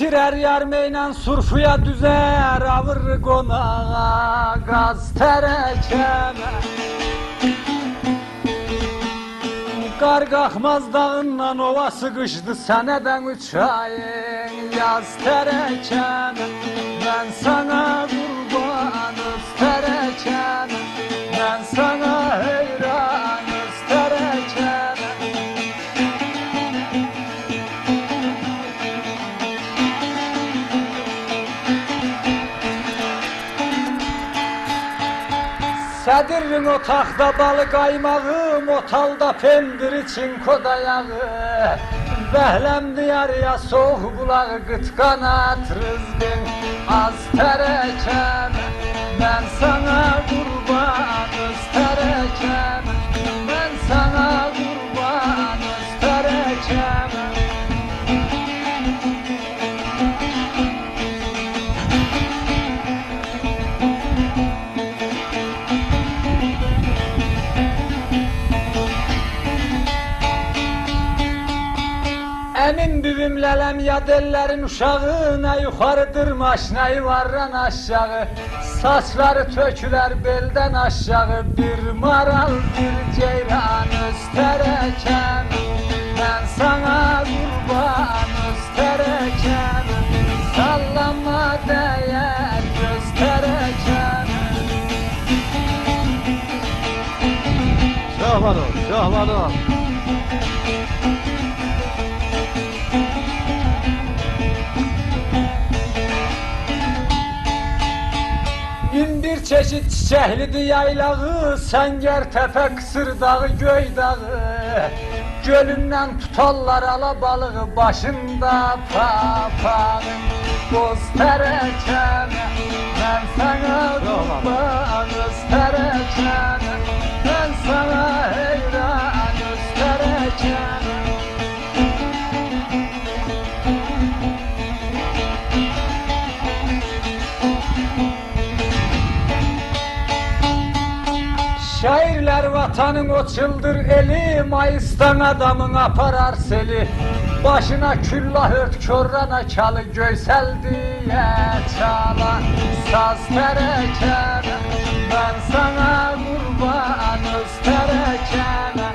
Pişirer yarmeyle surfuya düzer avır konağa gaz terekeme Kar kalkmaz dağından ova sıkıştı seneden üç ayın yaz terekeme Sedirin otaqda balı qaymağım, otalda pendir için kodayağı Bəhləm diyarıya soğuk bulağı, qıt qanat rızqın az tərəkəm Mən sana Əmin büvüm lələm yad ellərin uşağı Nə yuxarı dırmaş, nə yuvarran aşağı. Saçları tökülər beldən aşağı Bir maral, bir ceyran üstərəkəm Mən sana qurban üstərəkəm Sallama dəyər göstərəkəm Şahbano, Şahbano. Çeşit çiçəklidir yaylağı Səngər təpə qısır dağı göy dağı. Gölündən tutarlar ala balığı Başında papağın Boz tərəkəmə Mən sana qurban Şairler vatanın o çıldır eli Mayıs'tan adamın aparar seli Başına küllah ört körrana çalı Göysel diye çala. Saz terekeme Ben sana kurban öz terekeme